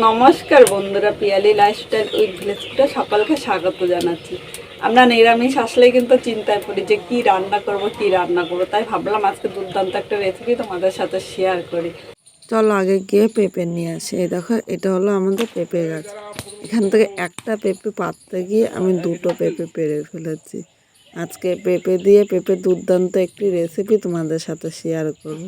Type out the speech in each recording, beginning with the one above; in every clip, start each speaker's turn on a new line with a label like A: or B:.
A: নমস্কার বন্ধুরা, Piyali lifestyle with ভিলেজটা সকলকে স্বাগত জানাচ্ছি। আমরা নিরামিষ আসলে কিন্তু চিন্তায় পড়ি যে কি রান্না করব, কি রান্না করব। তাই ভাবলাম আজকে দুর্দান্ত একটা রেসিপি তোমাদের সাথে শেয়ার করি।
B: চলো আগে গিয়ে পেঁপে নিয়ে আসি। এই দেখো, এটা হলো আমাদের পেঁপে গাছ। এখান থেকে একটা পেঁপে পাততে গিয়ে আমি দুটো পেঁপে পেরে ফেলেছি। আজকে পেঁপে দিয়ে পেঁপে দুর্দান্ত একটি রেসিপি তোমাদের সাথে শেয়ার করব।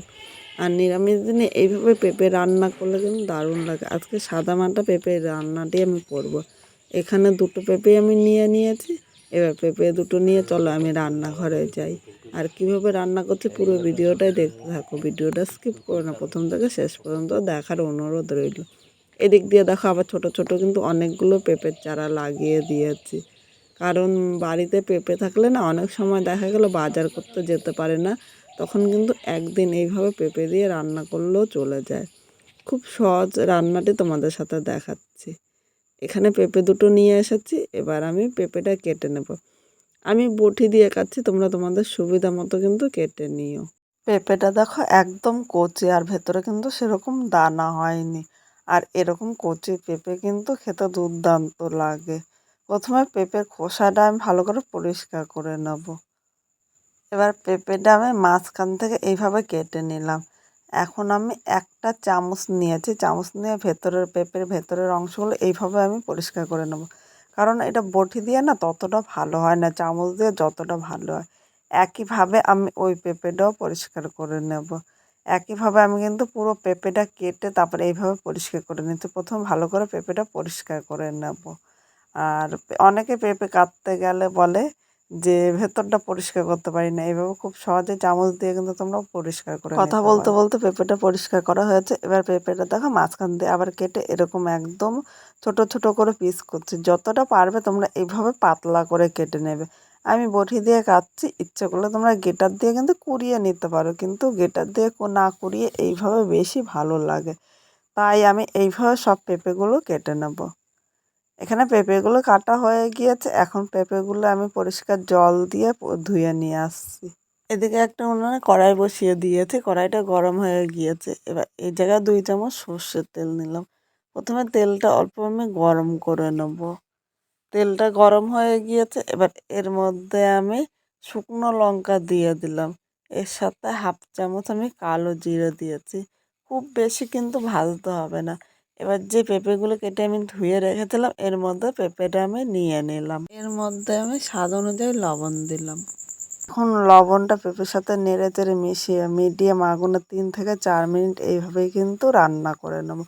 B: আর নিরামিষ দিনে এইভাবে পেঁপে রান্না করলে কিন্তু দারুণ লাগে। আজকে সাদা মাটা পেঁপে রান্নাটি আমি করব। এখানে দুটো পেঁপে আমি নিয়ে নিয়েছি, এবার পেঁপে দুটো নিয়ে চলো আমি রান্নাঘরে যাই। আর কীভাবে রান্না করছি পুরো ভিডিওটাই দেখতে থাকো। ভিডিওটা স্কিপ করো না, প্রথম থেকে শেষ পর্যন্ত দেখার অনুরোধ রইল। এদিক দিয়ে দেখো আবার ছোট ছোট কিন্তু অনেকগুলো পেঁপের চারা লাগিয়ে দিয়েছি। কারণ বাড়িতে পেঁপে থাকলে না অনেক সময় দেখা গেল বাজার করতে যেতে পারে না। তখন কিন্তু একদিন এইভাবে পেঁপে দিয়ে রান্না করলেও চলে যায়। খুব সহজ রান্নাটি তোমাদের সাথে দেখাচ্ছি। এখানে পেঁপে দুটো নিয়ে এসেছি, এবার আমি পেঁপেটা কেটে নেব। আমি বটি দিয়ে কাটছি, তোমরা তোমাদের সুবিধা মতো কিন্তু কেটে নিও। পেঁপেটা দেখো একদম কচি, আর ভেতরে কিন্তু সেরকম দানা হয়নি। আর এরকম কচি পেঁপে কিন্তু খেতে দুর্দান্ত লাগে। প্রথমে পেঁপের খোসাটা আমি ভালো করে পরিষ্কার করে নেব। এবার পেঁপেটা আমি মাঝখান থেকে এইভাবে কেটে নিলাম। এখন আমি একটা চামচ নিয়েছি, চামচ নিয়ে ভেতরের পেঁপের ভেতরের অংশগুলো এইভাবে আমি পরিষ্কার করে নেব। কারণ এটা বটি দিয়ে না ততটা ভালো হয় না, চামচ দিয়ে যতটা ভালো হয়। একইভাবে আমি ওই পেঁপেটাও পরিষ্কার করে নেব। একইভাবে আমি কিন্তু পুরো পেঁপেটা কেটে তারপরে এইভাবে পরিষ্কার করে নিতে প্রথম ভালো করে পেঁপেটা পরিষ্কার করে নেব। আর অনেকে পেঁপে কাটতে গেলে বলে যে ভেতরটা পরিষ্কার করতে পারি না। এভাবে খুব সহজে চামচ দিয়ে কিন্তু তোমরা পরিষ্কার করে কথা বলতে বলতে পেঁপেটা পরিষ্কার করা হয়েছে। এবার পেঁপেটা দেখো মাঝখান দিয়ে আবার কেটে এরকম একদম ছোট ছোট করে পিস করছি। যতটা পারবে তোমরা এইভাবে পাতলা করে কেটে নেবে। আমি বটি দিয়ে কাটছি। ইচ্ছে করলে তোমরা গেটার দিয়ে কিন্তু কুড়িয়ে নিতে পারো। কিন্তু গেটার দিয়ে না কুড়িয়ে এইভাবে বেশি ভালো লাগে। তাই আমি এইভাবে সব পেঁপেগুলো কেটে নেব। এখানে পেঁপেগুলো কাটা হয়ে গিয়েছে। এখন পেঁপেগুলো আমি পরিষ্কার জল দিয়ে ধুয়ে নিয়ে আসছি। এদিকে একটা উনুনে কড়াই বসিয়ে দিয়েছে। কড়াইটা গরম হয়ে গিয়েছে। এবার এই জায়গায় দুই চামচ সর্ষের তেল নিলাম। প্রথমে তেলটা অল্প আমি গরম করে নেব। তেলটা গরম হয়ে গিয়েছে। এবার এর মধ্যে আমি শুকনো লঙ্কা দিয়ে দিলাম। এর সাথে হাফ চামচ আমি কালো জিরে দিয়েছি। খুব বেশি কিন্তু ভাজতে হবে না। এবার যে পেঁপেগুলো কেটে আমি ধুয়ে রেখেছিলাম, এর মধ্যে পেঁপেটা আমি নিয়ে নিলাম। এর মধ্যে আমি স্বাদ অনুযায়ী লবণ দিলাম। এখন লবণটা পেঁপের সাথে নেড়ে চেড়ে মিশিয়ে, মিডিয়াম আগুনে তিন থেকে চার মিনিট এইভাবেই কিন্তু রান্না করে নেব।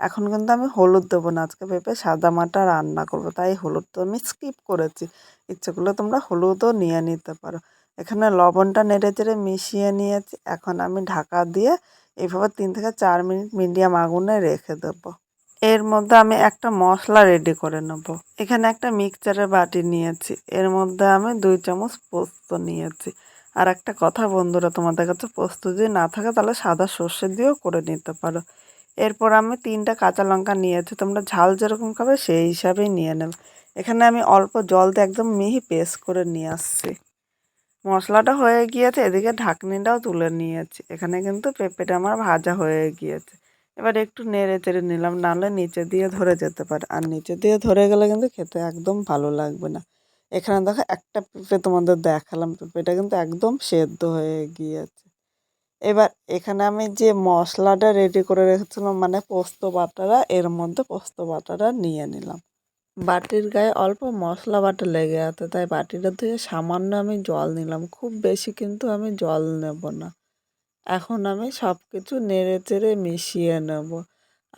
B: এখন কিন্তু আমি হলুদ দেবো না, আজকে পেঁপে সাদা মাটা রান্না করব, তাই হলুদ তো আমি স্কিপ করেছি। ইচ্ছে করলে তোমরা হলুদও নিয়ে নিতে পারো। এখানে লবণটা নেড়ে চেড়ে মিশিয়ে নিয়েছি, এখন আমি ঢাকা দিয়ে এইভাবে তিন থেকে চার মিনিট মিডিয়াম আগুনে রেখে দেব। এর মধ্যে আমি একটা মশলা রেডি করে নেব। এখানে একটা মিক্সচারের বাটি নিয়েছি। এর মধ্যে আমি দুই চামচ পোস্ত নিয়েছি। আর একটা কথা বন্ধুরা, তোমাদের কাছে পোস্ত যদি না থাকে, তাহলে সাদা সর্ষে দিয়েও করে নিতে পারো। এরপর আমি তিনটা কাঁচা লঙ্কা নিয়েছি। তোমরা ঝাল যেরকম খাবে, সেই হিসাবেই নিয়ে নেবে। এখানে আমি অল্প জল দিয়ে একদম মিহি পেস্ট করে নিয়ে আসছি। মশলাটা হয়ে গিয়েছে, এদিকে ঢাকনিটাও তুলে নিয়েছি। এখানে কিন্তু পেঁপেটা আমার ভাজা হয়ে গিয়েছে। এবার একটু নেড়ে চেড়ে নিলাম, নাহলে নিচে দিয়ে ধরে যেতে পারে। আর নিচে দিয়ে ধরে গেলে কিন্তু খেতে একদম ভালো লাগবে না। এখানে দেখো একটা পেঁপে তোমাদের দেখালাম, পেঁপেটা কিন্তু একদম সেদ্ধ হয়ে গিয়েছে। এবার এখানে আমি যে মশলাটা রেডি করে রেখেছিলাম মানে পোস্ত বাটারা এর মধ্যে পোস্ত বাটাটা নিয়ে নিলাম। বাটির গায়ে অল্প মশলা বাটা লেগে আছে, তাই বাটিটা ধুয়ে সামান্য আমি জল নিলাম। খুব বেশি কিন্তু আমি জল নেব না। এখন আমি সব কিছু নেড়ে চেড়ে মিশিয়ে নেব।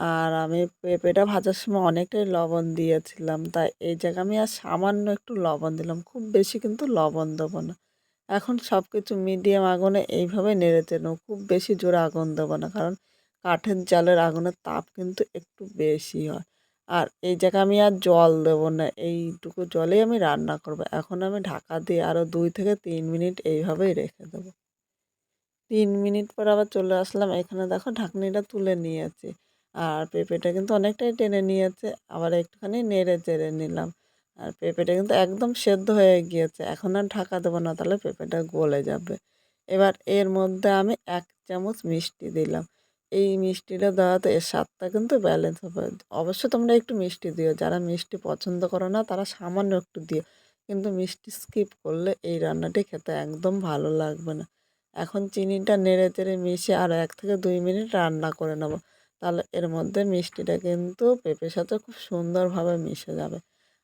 B: আর আমি পেঁপেটা ভাজার সময় অনেকটাই লবণ দিয়েছিলাম, তাই এই জায়গায় আমি আর সামান্য একটু লবণ দিলাম। খুব বেশি কিন্তু লবণ দেবো না। এখন সব কিছু মিডিয়াম আগুনে এইভাবে নেড়ে চেড়ে নেব। খুব বেশি জোরে আগুন দেবো না, কারণ কাঠের জালের আগুনের তাপ কিন্তু একটু বেশি হয়। আর এই জায়গায় আমি আর জল দেবো না, এইটুকু জলেই আমি রান্না করব। এখন আমি ঢাকা দিয়ে আরও দুই থেকে তিন মিনিট এইভাবেই রেখে দেবো। তিন মিনিট পর আবার চলে আসলাম, এখানে দেখো ঢাকনিটা তুলে নিয়েছি। আর পেঁপেটা কিন্তু অনেকটাই টেনে নিয়েছে, আবার একটুখানি নেড়ে চেড়ে নিলাম। আর পেঁপেটা কিন্তু একদম সেদ্ধ হয়ে গিয়েছে, এখন আর ঢাকা দেবো না, তাহলে পেঁপেটা গলে যাবে। এবার এর মধ্যে আমি এক চামচ মিষ্টি দিলাম। এই মিষ্টিটা দেওয়াতে এর স্বাদটা কিন্তু ব্যালেন্স হবে। অবশ্য তোমরা একটু মিষ্টি দিও, যারা মিষ্টি পছন্দ করো না, তারা সামান্য একটু দিও। কিন্তু মিষ্টি স্কিপ করলে এই রান্নাটি খেতে একদম ভালো লাগবে না। এখন চিনিটা নেড়ে চেড়ে মিশিয়ে আর এক থেকে দুই মিনিট রান্না করে নেব। তাহলে এর মধ্যে মিষ্টিটা কিন্তু পেঁপের সাথে খুব সুন্দরভাবে মিশে যাবে।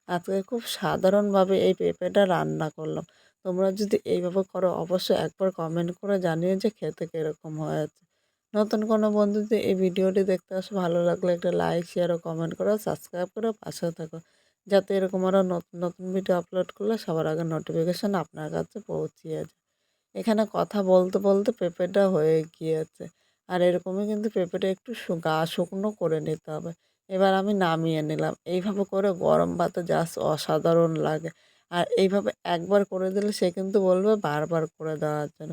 B: আজকে খুব সাধারণভাবে এই পেঁপেটা রান্না করলাম। তোমরা যদি এইভাবে করো, অবশ্যই একবার কমেন্ট করে জানিও যে খেতে কীরকম হয়েছে। নতুন কোনো বন্ধু যদি এই ভিডিওটি দেখতে আসো, ভালো লাগলে একটা লাইক শেয়ার ও কমেন্ট করো সাবস্ক্রাইব করে পাশে থাকো। যাতে এরকম আরও নতুন নতুন ভিডিও আপলোড করলে সবার আগে নোটিফিকেশান আপনার কাছে পৌঁছিয়ে যায়। এখানে কথা বলতে বলতে পেঁপেটা হয়ে গিয়েছে। আর এরকমই কিন্তু পেঁপেটা একটু গা শুকনো করে নিতে হবে। এবার আমি নামিয়ে নিলাম। এইভাবে করে গরম ভাতে জাস্ট অসাধারণ লাগে। আর এইভাবে একবার করে দিলে সে কিন্তু বলবে বারবার করে দেওয়ার জন্য।